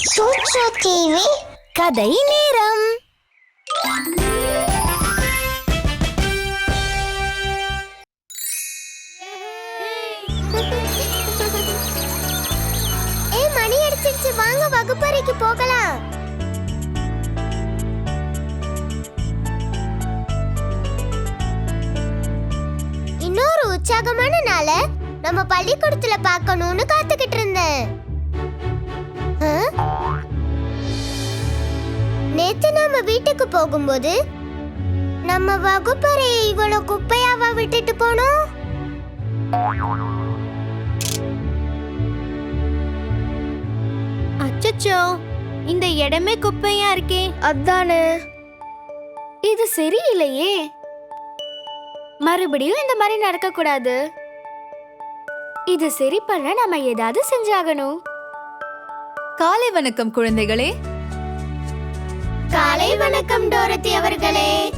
சூட்சு TV கதை நேரம். ஏய் மணி அடிச்சிருச்சு. வாங்க வகுப்பறைக்கு போகலாம். இன்னொரு உற்சாகமான நாள நம்ம பள்ளிக்கூடத்துல பார்க்கணும்னு காத்துக்கிட்டு வீட்டுக்கு போகும்போது நம்ம வகுப்பறையை இவ்வளவு குப்பையாவா விட்டுட்டு போனோம்? அச்சச்சோ இந்த இடமே குப்பையா இருக்கே. அதானே. இது சரியில்லையே. மறுபடியும் இந்த மாதிரி நடக்க கூடாது இது சரி பண்ண நம்ம ஏதாவது செஞ்சாகணும். காலை வணக்கம் குழந்தைகளே. காலை வணக்கம் டோரத்தி அவர்களே.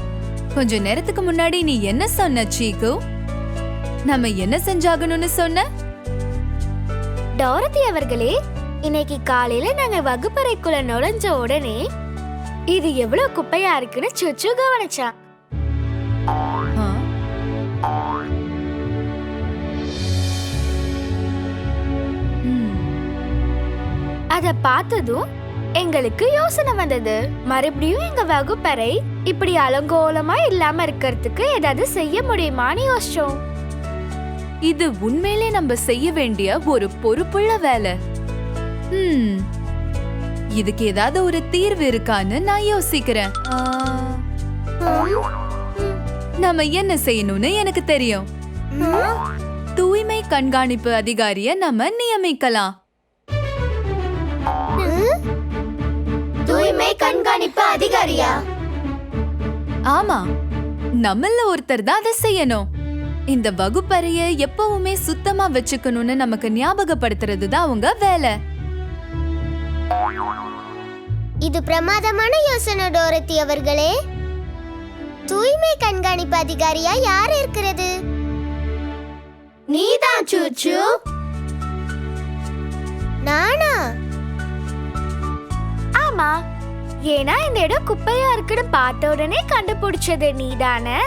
கொஞ்ச நேரத்துக்கு முன்னாடி நீ என்ன சொன்ன சீக்கு? நம்ம என்ன செஞ்சாகணும்னு சொன்ன? டோரதி அவர்களே இன்னைக்கு காலையில நாங்க வகுப்பறைக்குள்ள நுழைஞ்ச உடனே இது எவ்வளவு குப்பையா இருக்குன்னு சுச்சு கவனிச்சான். அத பார்த்ததும் எங்களுக்கு யோசனை வந்தது. மறுபடியும் எங்க வகுப்பறை இப்படி அலங்கோலமா இல்லாம இருக்கிறதுக்கு ஏதாவது செய்ய முடியுமான்னு யோசிச்சோம். இது உண்மையிலே நம்ம செய்ய வேண்டிய ஒரு பொறுப்புள்ள வேலை. ம், இதுக்கு ஏதாவது ஒரு தீர்வு இருக்கான்னு நான் யோசிக்கிறேன். நம்ம என்ன செய்யணும்னு எனக்கு தெரியும். தூய்மை கண்காணிப்பு அதிகாரிய நம்ம நியமிக்கலாம். தூய்மை கண்காணிப்பு அதிகாரியா? ஆமா நம்மள ஒருத்தர் தான் அதை செய்யணும். இந்த வகுப்பறைய எப்பவுமே சுத்தமா வச்சுக்கணும்னு நமக்கு ஞாபகப்படுத்துறது தான் அவங்க வேலை. இது பிரமாதமான யோசனை டோரத்தி அவர்களே. தூய்மை கண்காணிப்பு அதிகாரியா யார் இருக்கிறது? நீதான் சூச்சு. நானா? ஆமா ஏன்னா இந்த இடம் குப்பையா இருக்குன்னு பார்த்த உடனே கண்டுபிடிச்சது நீதானே?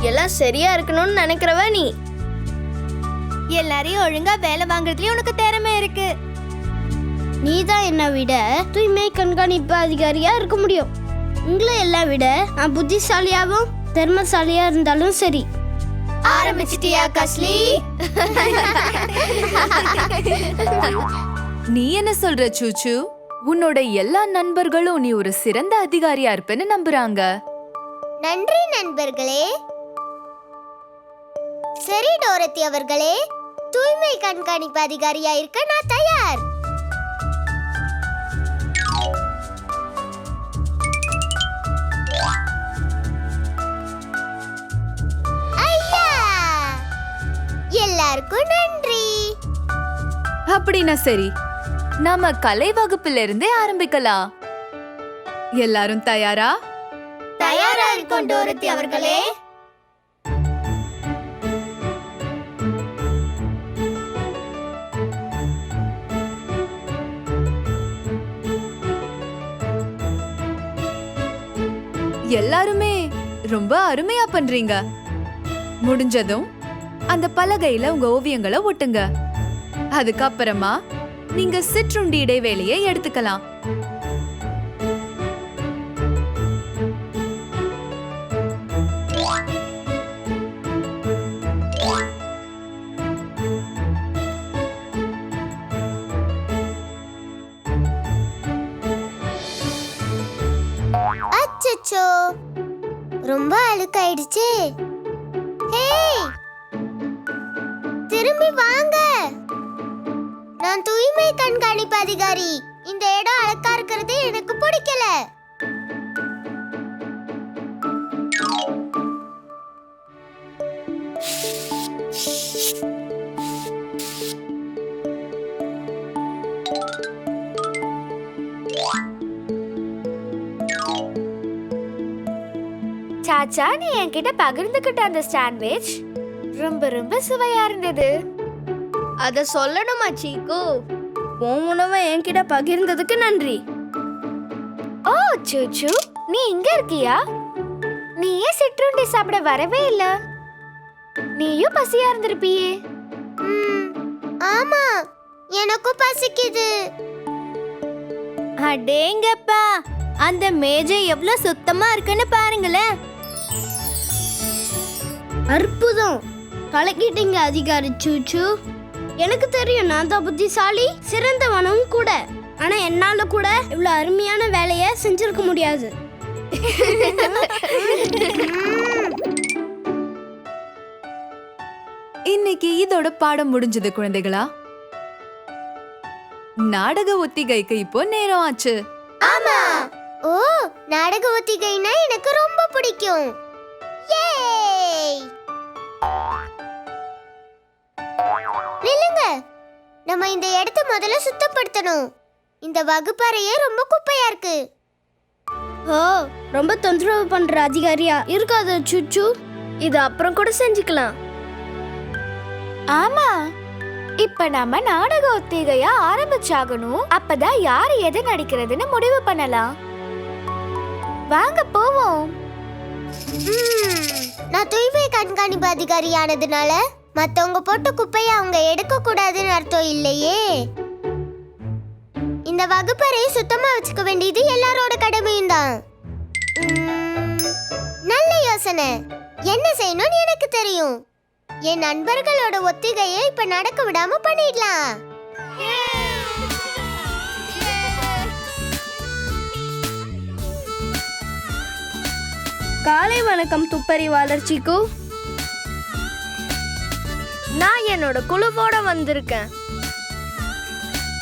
எல்லாம் சரியா இருக்கணும்னு நினைக்கிறவ நீ. எல்லாரையும் ஒழுங்கா வேலை வாங்குறதுலயும் உனக்கு திறமை இருக்கு. நீதான் என்னை விட தூய்மை கண்காணிப்பு அதிகாரியா இருக்க முடியும். உங்களை எல்லாம் விட நான் புத்திசாலியாவும் திறமசாலியா இருந்தாலும் சரி. ஆரம்பிச்சிட்டியா கஸ்லி? நீ என்ன சொல்ற சூச்சு? உன்னோட எல்லா நண்பர்களும் நீ ஒரு சிறந்த அதிகாரியா இருப்பேன்னு நம்புறாங்க. நன்றி நண்பர்களே. சரி டோரத்தி அவர்களே. தூய்மை கண்காணிப்பு அதிகாரியா இருக்க நான் தயார். ஐயா! எல்லாருக்கும் நன்றி. அப்படின்னா சரி நாம கலை வகுப்புல இருந்தே ஆரம்பிக்கலாம். எல்லாரும் தயாரா? தயாரா இருக்கும் டோரத்தி அவர்களே. எல்லாருமே ரொம்ப அருமையா பண்றீங்க. முடிஞ்சதும் அந்த பலகையில உங்க ஓவியங்களை ஒட்டுங்க. அதுக்கப்புறமா நீங்க சிற்றுண்டி இடைவேளையை எடுத்துக்கலாம். அச்சோ ரொம்ப அழுக்காயிடுச்சே. திரும்பி வாங்க. நான் தூய்மை கண்காணிப்பு அதிகாரி. இந்த இடம் அழகா இருக்கிறது எனக்கு பிடிக்கல. சாச்சா நீ என்கிட்ட பகிர்ந்துகிட்ட அந்த சாண்ட்விச் ரொம்ப ரொம்ப சுவையா இருந்தது. அத சொல்லணுமா சீக்கு? உன் உணவை என்கிட்ட பகிர்ந்ததுக்கு நன்றி. ஓ சூச்சு நீ இங்க இருக்கியா? நீ ஏன் சிற்றுண்டி சாப்பிட வரவே இல்ல. நீயும் பசியா இருந்திருப்பியே. ஆமா எனக்கும் பசிக்குது. அடேங்கப்பா அந்த மேஜை எவ்வளவு சுத்தமா இருக்குன்னு பாருங்களேன். அற்புதம். கலக்கிட்டீங்க அதிகாரி சூச்சு. எனக்கு தெரியும் நான் தான் புத்திசாலி சிறந்தவனும் கூட. ஆனா என்னால கூட இவ்வளவு அருமையான வேலையை செஞ்சிருக்க முடியாது. இன்னைக்கு இதோட பாடம் முடிஞ்சது குழந்தைகளா? நாடக ஒத்திகைக்கு இப்போ நேரம் ஆச்சு. ஆமா. ஓ நாடக ஒத்திகைனா எனக்கு ரொம்ப பிடிக்கும். நில்லுங்க நம்ம இந்த இடத்த முதல்ல சுத்தப்படுத்தணும். இந்த வகுப்பறையே ரொம்ப குப்பையா இருக்கு. ஓ ரொம்ப தொந்தரவு பண்ற அதிகாரியா? இருக்காத சுச்சு. இது அப்புறம் கூட செஞ்சுக்கலாம். ஆமா. இப்ப நம்ம நாடக ஒத்திகைய ஆரம்பிச்சாகணும். அப்பதான் யாரு எது நடிக்கிறதுன்னு முடிவு பண்ணலாம். வாங்க போவோம். நான் தூய்மை கண்காணிப்பு அதிகாரி மற்றவங்க போட்ட குப்பையை அவங்க எடுக்க கூடாதுன்னு அர்த்தம் இல்லையே. இந்த வகுப்பறையை சுத்தமா வச்சுக்க வேண்டியது எல்லாரோட கடமையும் தான். நல்ல யோசனை. என்ன செய்யணும்னு எனக்கு தெரியும். என் நண்பர்களோட ஒத்திகையை இப்ப நடக்க விடாம பண்ணிடலாம். காலை வணக்கம் துப்பறி வளர்ச்சிக்கு நான் என்னோட குழுவோட வந்திருக்கேன்.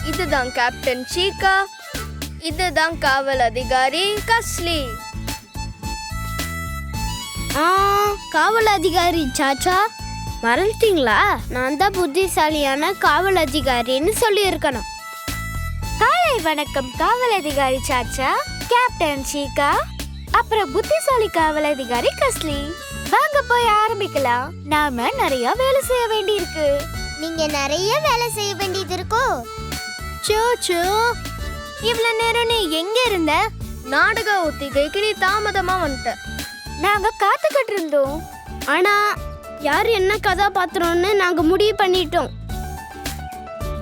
இதுதான் கேப்டன் சீகா இதுதான் காவல் அதிகாரி கஸ்லி. ஆ காவல் அதிகாரி சாச்சா. மறந்துட்டீங்களா? நான் தான் புத்திசாலியான காவல் அதிகாரின்னு சொல்லியிருக்கணும். காலை வணக்கம் காவல் அதிகாரி சாச்சா. கேப்டன் சீகா அப்புறம் புத்திசாலி காவல் அதிகாரி கஸ்லி. வாங்க போய் ஆரம்பிக்கலாம். நாம நிறைய வேலை செய்ய வேண்டியிருக்கு. நீங்க நிறைய வேலை செய்ய வேண்டியது இருக்கோ? சோச்சோ இவ்வளவு நேரம் நீ எங்க இருந்த? நாடக ஒத்திகைக்கு நீ தாமதமா வந்துட்ட. நாங்க காத்துக்கிட்டு இருந்தோம். ஆனா யார் என்ன கதாபாத்திரம்னு நாங்க முடிவு பண்ணிட்டோம்.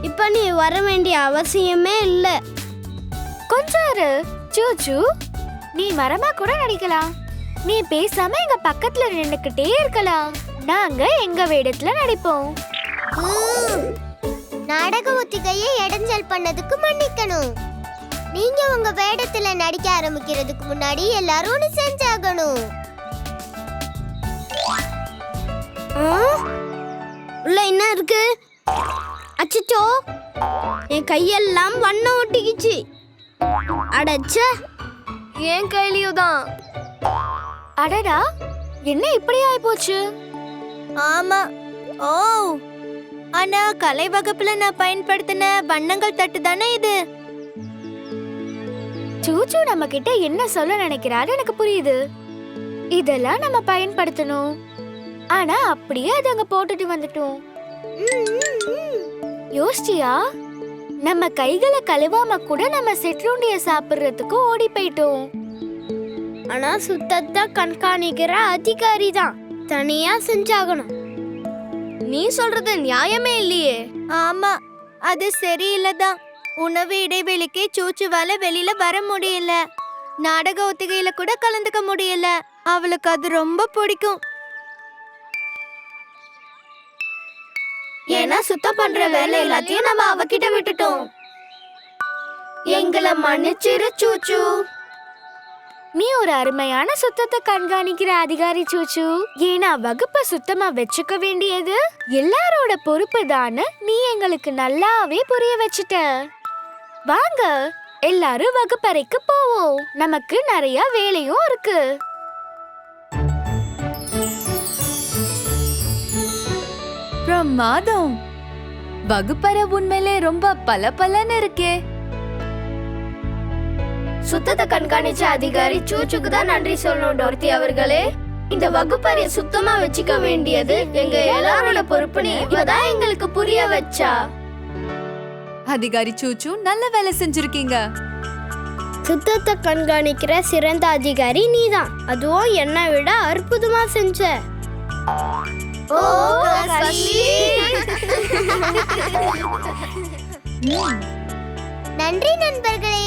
இப்ப நீ வர வேண்டிய அவசியமே இல்ல. கொஞ்சம் இரு. சூச்சு நீ மரமா கூட நடிக்கலாம். நீ பேசாம எங்க பக்கத்துல நின்னுக்கிட்டே இருக்கலாம். நாங்க எங்க வேடத்துல நடிப்போம். நாடக ஒத்திகையை இடைஞ்சல் பண்ணதுக்கு மன்னிக்கணும். நீங்க உங்க வேடத்துல நடிக்க ஆரம்பிக்கிறதுக்கு முன்னாடி எல்லாரும் ஒண்ணு செஞ்சாகணும். உள்ள என்ன இருக்கு? அச்சச்சோ. என் கையெல்லாம் வண்ணம் ஒட்டிக்கிச்சு. அடச்ச. என் கையிலயும் தான். அடடா என்ன இப்படி ஆயி போச்சு ஆமா. ஓ ஆனா கலை வகுப்புல நான் பயன்படுத்தின வண்ணங்கள் தட்டு தானே இது? சூச்சு நம்ம கிட்ட என்ன சொல்ல நினைக்கிறாரு எனக்கு புரியுது. இதெல்லாம் நம்ம பயன்படுத்தணும். ஆனா அப்படியே அது அங்க போட்டுட்டு வந்துட்டோம். யோசிச்சியா? நம்ம கைகளை கழுவாம கூட நம்ம சிற்றுண்டிய சாப்பிடுறதுக்கு ஓடி போயிட்டோம். ஆனா சுத்தத்தை கண்காணிக்கிற அதிகாரி தான் தனியா செஞ்சாகணும். நீ சொல்றது நியாயமே இல்லையே. ஆமா அது சரியில்லைதான். உணவு இடைவெளிக்கு சூச்சுவால வெளியில வர முடியல. நாடக ஒத்திகையில கூட கலந்துக்க முடியல. அவளுக்கு அது ரொம்ப பிடிக்கும். ஏன்னா சுத்தம் பண்ற வேலை எல்லாத்தையும் நம்ம அவகிட்ட விட்டுட்டோம். எங்களை மன்னிச்சிரு சூச்சு. நீ ஒரு அருமையான சுத்தத்தை கண்காணிக்கிற அதிகாரி சூச்சு. ஏன்னா வகுப்பை சுத்தமா வச்சுக்க வேண்டியது எல்லாரோட பொறுப்பு தானு நீ எங்களுக்கு நல்லாவே புரிய வச்சுட்ட. வாங்க எல்லாரும் வகுப்பறைக்கு போவோம். நமக்கு நிறைய வேலையும் இருக்கு. பிரமாதம். வகுப்பறை உண்மையிலே ரொம்ப பல இருக்கே. சுத்தத்தை கண்காணிச்ச அதிகாரி சூச்சுக்கு தான் நன்றி சொல்லணும் டோர்த்தி அவர்களே. இந்த வகுப்பறைய சுத்தமா வச்சுக்க வேண்டியது எங்க எல்லாரோட பொறுப்புன்னு இப்பதான் எங்களுக்கு புரிய வச்சா. அதிகாரி சூச்சு நல்ல வேலை செஞ்சிருக்கீங்க. சுத்தத்தை கண்காணிக்கிற சிறந்த அதிகாரி நீதான். அதுவும் என்னை விட அற்புதமா செஞ்ச. ஓ நன்றி நண்பர்களே.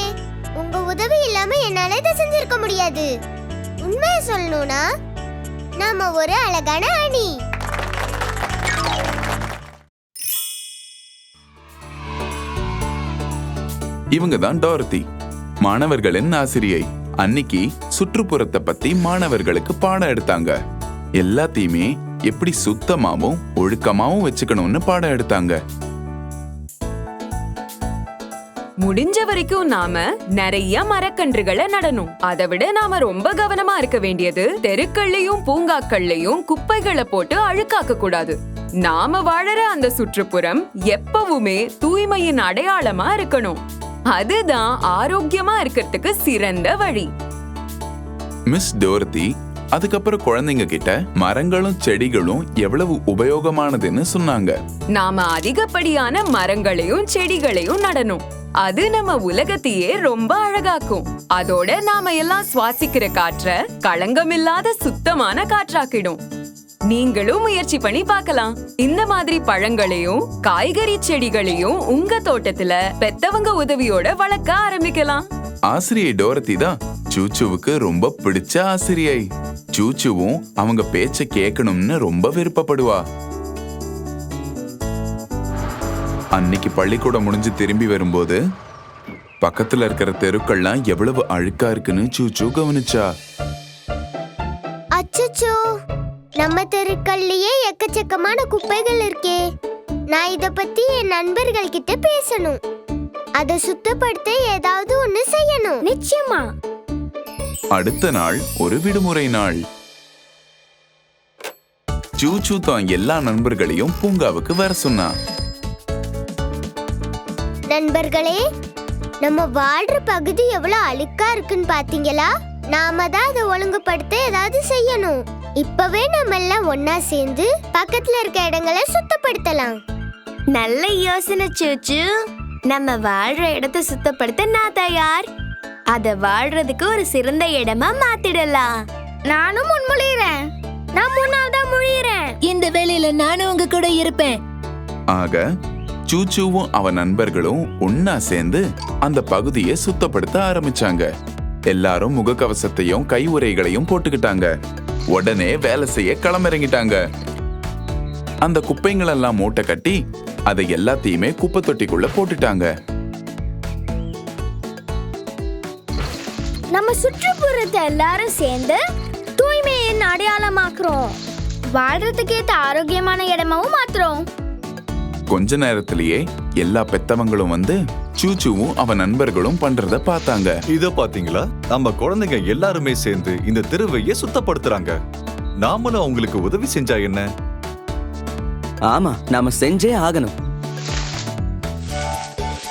உங்க உதவி இல்லாம என்னால இதை செஞ்சிருக்க முடியாது. உண்மையை சொல்லணும்னா நாம ஒரு அழகான அணி. இவங்க தான் டாரதி மாணவர்களின் ஆசிரியை. அன்னைக்கு சுற்றுப்புறத்தை பத்தி மாணவர்களுக்கு பாடம் எடுத்தாங்க. எல்லாத்தையுமே எப்படி சுத்தமாவும் ஒழுக்கமாவும் வச்சுக்கணும்னு பாடம் எடுத்தாங்க. முடிஞ்ச வரைக்கும் நாம நிறைய மரக்கன்றுகளை நடணும். அதை விட நாம ரொம்ப கவனமா இருக்க வேண்டியது தெருக்கள்லயும் பூங்காக்கள்லயும் குப்பைகளை போட்டு அழுக்காக்க கூடாது. நாம வாழற அந்த சுற்றுப்புறம் எப்பவுமே தூய்மையின் அடையாளமா இருக்கணும். அதுதான் ஆரோக்கியமா இருக்கிறதுக்கு சிறந்த வழி. மிஸ் டோரதி அதுக்கப்புறம் குழந்தைங்க கிட்ட மரங்களும் செடிகளும் எவ்வளவு உபயோகமானதுன்னு சொன்னாங்க. நாம அதிகப்படியான மரங்களையும் செடிகளையும் நடணும். அது நம்ம உலகத்தையே ரொம்ப அழகாக்கும். அதோட நாம எல்லாம் சுவாசிக்கிற காற்ற களங்கமில்லாத சுத்தமான காற்றாக்கிடும். நீங்களும் முயற்சி பண்ணி பார்க்கலாம். இந்த மாதிரி பழங்களையும் காய்கறி செடிகளையும் உங்க தோட்டத்துல பெத்தவங்க உதவியோட வளர்க்க ஆரம்பிக்கலாம். ஆசிரியை டோரத்தி தான் சூச்சுவுக்கு ரொம்ப பிடிச்ச ஆசிரியை. சூச்சுவும் அவங்க பேச்ச கேட்கணும்னு ரொம்ப விருப்பப்படுவா. அன்னைக்கு பள்ளிக்கூடம் முடிஞ்சு திரும்பி வரும்போது பக்கத்துல இருக்கிற தெருக்கள்லாம் எவ்வளவு அழுக்கா இருக்குன்னு சூச்சு கவனிச்சா. அச்சச்சோ நம்ம தெருக்கள்லயே எக்கச்சக்கமான குப்பைகள் இருக்கே. நான் இத பத்தி என் நண்பர்கள் கிட்ட பேசணும். அதை சுத்தப்படுத்த ஏதாவது ஒண்ணு செய்யணும். நிச்சயமா. அடுத்த நாள் ஒரு விடுமுறை நாள். சூச்சு தான் எல்லா நண்பர்களையும் பூங்காவுக்கு வர சொன்னா நண்பர்களே நம்ம வாழ்ற பகுதி எவ்வளவு அழுக்கா இருக்குன்னு பாத்தீங்களா? நாம தான் அதை ஒழுங்குபடுத்த ஏதாவது செய்யணும். இப்பவே நம்ம எல்லாம் ஒன்னா சேர்ந்து பக்கத்துல இருக்க இடங்களை சுத்தப்படுத்தலாம். நல்ல யோசனை சூச்சு. நம்ம வாழ்ற இடத்தை சுத்தப்படுத்த நான் தயார். அத வாழ்றதுக்கு ஒரு சிறந்த இடமா மாத்திடலாம். நானும் முன்மொழிகிறேன் நான் முன்னாள் தான் மொழிகிறேன் இந்த வேலையில நானும் உங்க கூட இருப்பேன். ஆக சூச்சுவும் அவன் நண்பர்களும் ஒன்னா சேர்ந்து அந்த பகுதியை சுத்தப்படுத்த ஆரம்பிச்சாங்க. எல்லாரும் முகக்கவசத்தையும் கை உரைகளையும் போட்டுக்கிட்டாங்க. உடனே வேலை செய்ய களமிறங்கிட்டாங்க. அந்த குப்பைங்களெல்லாம் மூட்டை கட்டி அதை எல்லாத்தையுமே குப்பை தொட்டிக்குள்ள போட்டுட்டாங்க. நம்ம சுற்றுப்புறத்தை எல்லாரும் சேர்ந்து தூய்மையின் அடையாளமாக்குறோம். வாழ்றதுக்கு ஆரோக்கியமான இடமாவும் மாத்துறோம். கொஞ்ச நேரத்திலேயே எல்லா பெத்தவங்களும் வந்து சூச்சுவும் அவன் நண்பர்களும் பண்றத பார்த்தாங்க. இத பாத்தீங்களா? நம்ம குழந்தைங்க எல்லாருமே சேர்ந்து இந்த தெருவையே சுத்தப்படுத்துறாங்க. நாமளும் அவங்களுக்கு உதவி செஞ்சா என்ன? ஆமா நாம செஞ்சே ஆகணும்.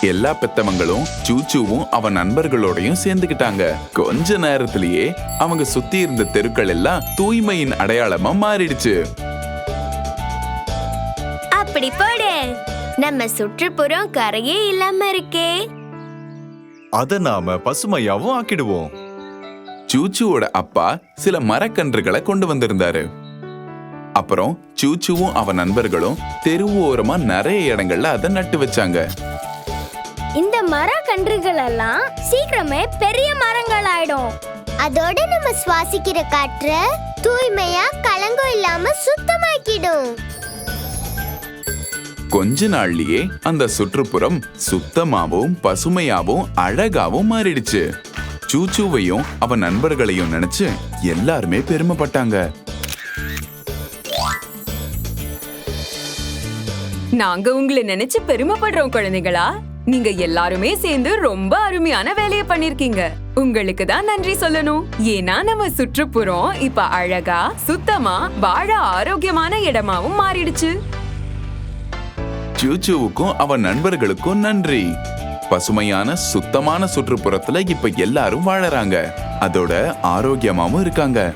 எல்லா பெத்தவங்களும் சூச்சுவும் அவன் நண்பர்களோடையும் சேர்ந்துக்கிட்டாங்க. கொஞ்ச நேரத்திலேயே அவங்க சுத்தி இருந்த தெருக்கள் எல்லாம் தூய்மையின் அடையாளமா மாறிடுச்சு. நம்ம சுற்றுப்புறம் கரையே இல்லாம இருக்கே. அத நாம பசுமையாவும் ஆக்கிடுவோம். சூச்சுவோட அப்பா சில மரக்கன்றுகளை கொண்டு வந்திருந்தாரு. அப்புறம் சூச்சுவும் அவன் நண்பர்களும் தெரு ஓரமா நிறைய இடங்கள்ல அதை நட்டு வச்சாங்க. இந்த மர கன்றுகள் எல்லாம் சீக்கிரமே பெரிய மரங்கள் ஆயிடும் அதோட நம்ம சுவாசிக்கிற காற்ற தூய்மையா கலங்கம் இல்லாம சுத்தமாக்கிடும். கொஞ்ச நாள்லயே அந்த சுற்றுப்புறம் சுத்தமாவும் பசுமையாவும் அழகாவும் மாறிடுச்சு. சூச்சுவையும் அவன் நண்பர்களையும் நினைச்சு எல்லாருமே பெருமைப்பட்டாங்க. நாங்க உங்களை நினைச்சு பெருமைப்படுறோம் குழந்தைகளா? நீங்க எல்லாருமே சேர்ந்து ரொம்ப அருமையான வேலையை பண்ணிருக்கீங்க. உங்களுக்கு தான் நன்றி சொல்லணும். ஏன்னா நம்ம சுற்றுப்புறம் இப்ப அழகா சுத்தமா வாழ ஆரோக்கியமான இடமாவும் மாறிடுச்சு. சூச்சுவுக்கும் அவன் நண்பர்களுக்கும் நன்றி. பசுமையான சுத்தமான சுற்றுப்புறத்துல இப்ப எல்லாரும் வாழறாங்க. அதோட ஆரோக்கியமாவும் இருக்காங்க.